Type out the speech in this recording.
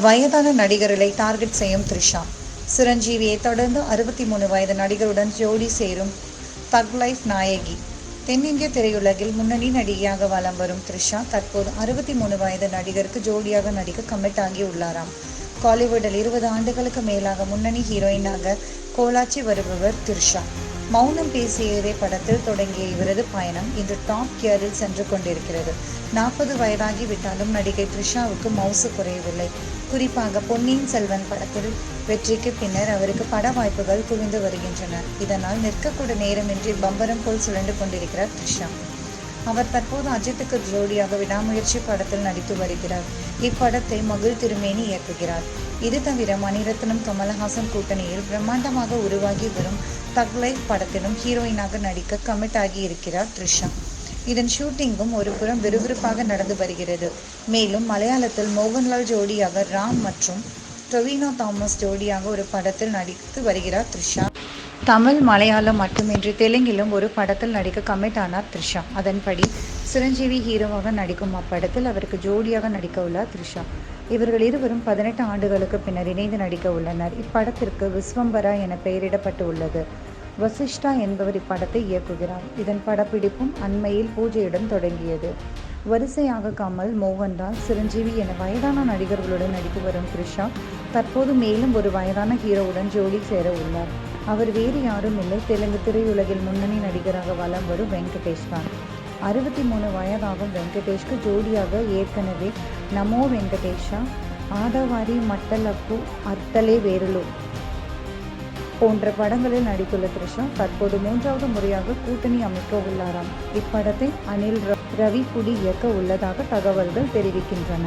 வயதான நடிகர்களை டார்கெட் செய்யும் த்ரிஷா. சிரஞ்சீவியை தொடர்ந்து அறுபத்தி மூணு வயது நடிகருடன் ஜோடி சேரும் தக் லைஃப் நாயகி. தென்னிந்திய திரையுலகில் முன்னணி நடிகையாக வலம் வரும் த்ரிஷா தற்போது அறுபத்தி மூணு வயது நடிகருக்கு ஜோடியாக நடிக்க கமிட் ஆகி உள்ளாராம் காலிவுட்டில் இருபது ஆண்டுகளுக்கு மேலாக முன்னணி ஹீரோயினாக கோலாச்சி வருபவர் த்ரிஷா. மௌனம் பேசியதே படத்தில் தொடங்கிய இவரது பயணம் இன்று டாப் கியரில் சென்று கொண்டிருக்கிறது. நாற்பது வயதாகி விட்டாலும் நடிகை த்ரிஷாவுக்கு மவுசு குறையவில்லை. குறிப்பாக பொன்னியின் செல்வன் படத்தில் வெற்றிக்கு பின்னர் அவருக்கு பட வாய்ப்புகள் குவிந்து வருகின்றன. இதனால் நிற்கக்கூட நேரமின்றி பம்பரம் போல் சுழண்டு கொண்டிருக்கிறார் த்ரிஷா. அவர் தற்போது அஜித்துக்கு ஜோடியாக விடாமுயற்சி படத்தில் நடித்து வருகிறார். இப்படத்தை மகிழ் திருமேனி இயக்குகிறார். இது தவிர மணிரத்னம் கமலஹாசன் கூட்டணியில் பிரம்மாண்டமாக உருவாகி வரும் தக் லைஃப் படத்திலும் ஹீரோயினாக நடிக்க கமிட் ஆகியிருக்கிறார் த்ரிஷா. இதன் ஷூட்டிங்கும் ஒரு புறம் விறுவிறுப்பாக நடந்து வருகிறது. மேலும் மலையாளத்தில் மோகன்லால் ஜோடியாக ராம் மற்றும் டொவினோ தாமஸ் ஜோடியாக ஒரு படத்தில் நடித்து வருகிறார் த்ரிஷா. தமிழ் மலையாளம் மட்டுமின்றி தெலுங்கிலும் ஒரு படத்தில் நடிக்க கமிட் ஆனார் த்ரிஷா. அதன்படி சிரஞ்சீவி ஹீரோவாக நடிக்கும் அப்படத்தில் அவருக்கு ஜோடியாக நடிக்க உள்ளார் த்ரிஷா. இவர்கள் இருவரும் பதினெட்டு ஆண்டுகளுக்கு பின்னர் இணைந்து நடிக்க உள்ளனர். இப்படத்திற்கு விஸ்வம்பரா என பெயரிடப்பட்டு உள்ளது. வசிஷ்டா என்பவர் இப்படத்தை இயக்குகிறார். இதன் படப்பிடிப்பும் அண்மையில் பூஜையுடன் தொடங்கியது. வரிசையாக கமல் மோகன்தாஸ் சிரஞ்சீவி என வயதான நடிகர்களுடன் நடித்து வரும் த்ரிஷா தற்போது மேலும் ஒரு வயதான ஹீரோவுடன் ஜோடி சேர உள்ளார். அவர் வேறு யாரும் இல்லை. தெலுங்கு திரையுலகில் முன்னணி நடிகராக வலம் வரும் வெங்கடேஷ் தான். அறுபத்தி மூணு வயதாகும் வெங்கடேஷ்க்கு ஜோடியாக ஏற்கனவே நமோ வெங்கடேஷா ஆதவாரி மட்டலப்பு அர்த்தலே வேருலு போன்ற படங்களில் நடித்துள்ள த்ரிஷா தற்போது மூன்றாவது முறையாக கூட்டணி அமைக்க உள்ளாராம். இப்படத்தை அனில் ரவி ரவிபுடி இயக்க உள்ளதாக தகவல்கள் தெரிவிக்கின்றன.